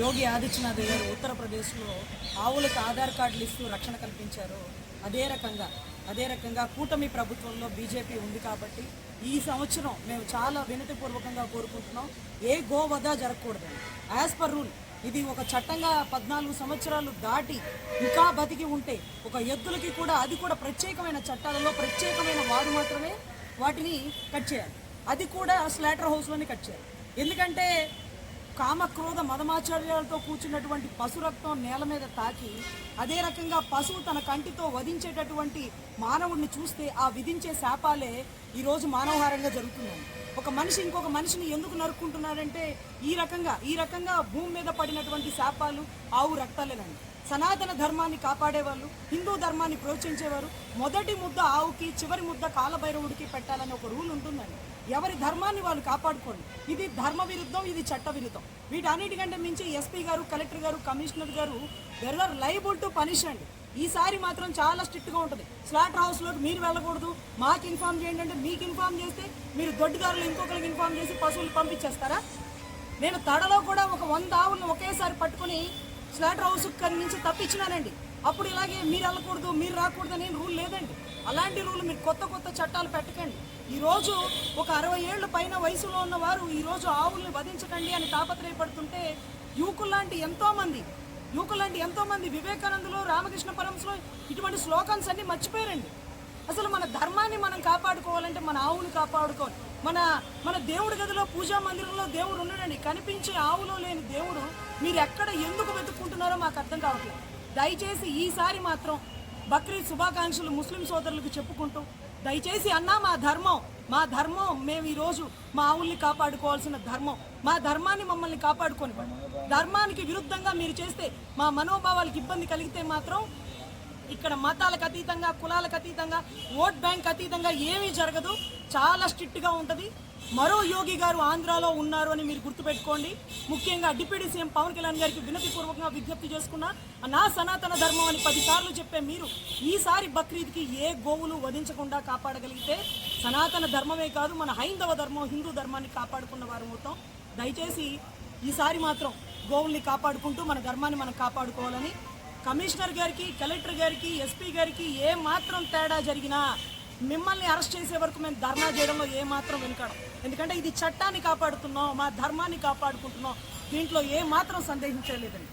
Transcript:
యోగి ఆదిత్యనాథ్ గారు ఉత్తరప్రదేశ్లో ఆవులకు ఆధార్ కార్డులు ఇస్తూ రక్షణ కల్పించారు. అదే రకంగా అదే రకంగా కూటమి ప్రభుత్వంలో బీజేపీ ఉంది కాబట్టి ఈ సంవత్సరం మేము చాలా వినతిపూర్వకంగా కోరుకుంటున్నాం. ఏ గోవధ జరగకూడదు. యాజ్ పర్ రూల్ ఇది ఒక చట్టంగా పద్నాలుగు సంవత్సరాలు దాటి ఇంకా బతికి ఉంటే ఒక ఎద్దులకి కూడా అది కూడా ప్రత్యేకమైన చట్టాలలో ప్రత్యేకమైన వారు మాత్రమే వాటిని కట్ చేయాలి. అది కూడా స్లాటర్ హౌస్లోనే కట్ చేయాలి. ఎందుకంటే కామక్రోధ మదమాచార్యాలతో కూర్చున్నటువంటి పశురక్తం నేల మీద తాకి అదే రకంగా పశువు తన కంటితో వధించేటటువంటి మానవుడిని చూస్తే ఆ విధించే శాపాలే ఈరోజు మానవహారంగా జరుగుతున్నాయి. ఒక మనిషి ఇంకొక మనిషిని ఎందుకు నరుక్కుంటున్నాడంటే ఈ రకంగా ఈ రకంగా భూమి మీద పడినటువంటి శాపాలు ఆవు రక్తాలేనండి. సనాతన ధర్మాన్ని కాపాడేవాళ్ళు హిందూ ధర్మాన్ని ప్రోత్సహించేవారు మొదటి ముద్ద ఆవుకి చివరి ముద్ద కాలభైరవుడికి పెట్టాలని ఒక రూల్ ఉంటుందండి. ఎవరి ధర్మాన్ని వాళ్ళు కాపాడుకోండి. ఇది ధర్మ విరుద్ధం ఇది చట్ట విరుద్ధం. వీటన్నిటికంటే మించి ఎస్పీ గారు కలెక్టర్ గారు కమిషనర్ గారు వెర్ఆర్ లైబుల్ టు పనిష్ అండి. ఈసారి మాత్రం చాలా స్ట్రిక్ట్గా ఉంటుంది. స్లాటర్ హౌస్లోకి మీరు వెళ్ళకూడదు. మాకు ఇన్ఫామ్ చేయండి అంటే మీకు ఇన్ఫామ్ చేస్తే మీరు దొడ్డిదారులు ఇంకొకరికి ఇన్ఫామ్ చేసి పశువులు పంపించేస్తారా? నేను తడలో కూడా ఒక వంద ఆవులను ఒకేసారి పట్టుకుని స్లాటర్ హౌస్ నుంచి తప్పించినానండి అప్పుడు ఇలాగే మీరు వెళ్ళకూడదు మీరు రాకూడదు అనే రూల్ లేదండి. అలాంటి రూల్ మీరు కొత్త కొత్త చట్టాలు పెట్టకండి. ఈరోజు ఒక అరవై ఏళ్ళ పైన వయసులో ఉన్నవారు ఈరోజు ఆవుల్ని వధించకండి అని తాపత్రయపడుతుంటే యువకుల్లాంటి ఎంతోమంది యువకులాంటి ఎంతోమంది వివేకానందులు రామకృష్ణ పరమస్లో ఇటువంటి స్లోకన్స్ అన్నీ మర్చిపోయారండి. అసలు మన ధర్మాన్ని మనం కాపాడుకోవాలంటే మన ఆవుని కాపాడుకోవాలి. మన మన దేవుడి గదిలో పూజా మందిరంలో దేవుడు ఉండడండి. కనిపించే ఆవులో లేని దేవుడు మీరు ఎక్కడ ఎందుకు వెతుక్కుంటున్నారో మాకు అర్థం కావట్లేదు. దయచేసి ఈసారి మాత్రం బక్రీద్ శుభాకాంక్షలు ముస్లిం సోదరులకు చెప్పుకుంటూ దయచేసి అన్నా మా ధర్మం మా ధర్మం మేము ఈరోజు మా ఆవుల్ని కాపాడుకోవాల్సిన ధర్మం మా ధర్మాన్ని మమ్మల్ని కాపాడుకొని ధర్మానికి విరుద్ధంగా మీరు చేస్తే మా మనోభావాలకు ఇబ్బంది కలిగితే మాత్రం ఇక్కడ మతాలకు అతీతంగా కులాలకు అతీతంగా ఓట్ బ్యాంక్ అతీతంగా ఏమీ జరగదు. చాలా స్ట్రిక్ట్గా ఉంటుంది. మరో యోగి గారు ఆంధ్రాలో ఉన్నారు అని మీరు గుర్తుపెట్టుకోండి. ముఖ్యంగా డిప్యూటీ సీఎం పవన్ కళ్యాణ్ గారికి వినతిపూర్వకంగా విజ్ఞప్తి చేసుకున్నా నా సనాతన ధర్మం అని పదిసార్లు చెప్పే మీరు ఈసారి బక్రీద్కి ఏ గోవులు వధించకుండా కాపాడగలిగితే సనాతన ధర్మమే కాదు మన హైందవ ధర్మం హిందూ ధర్మాన్ని కాపాడుకున్న వారు మొత్తం. దయచేసి ఈసారి మాత్రం గోవుల్ని కాపాడుకుంటూ మన ధర్మాన్ని మనం కాపాడుకోవాలని కమిషనర్ గారికి కలెక్టర్ గారికి ఎస్పీ గారికి ఏ మాత్రం తేడా జరిగినా మిమ్మల్ని అరెస్ట్ చేసే వరకు మేము ధర్నా చేయడంలో ఏమాత్రం వెనుకడం. ఎందుకంటే ఇది చట్టాన్ని కాపాడుతున్నాం మా ధర్మాన్ని కాపాడుకుంటున్నాం. దీంట్లో ఏ మాత్రం సందేహించలేదండి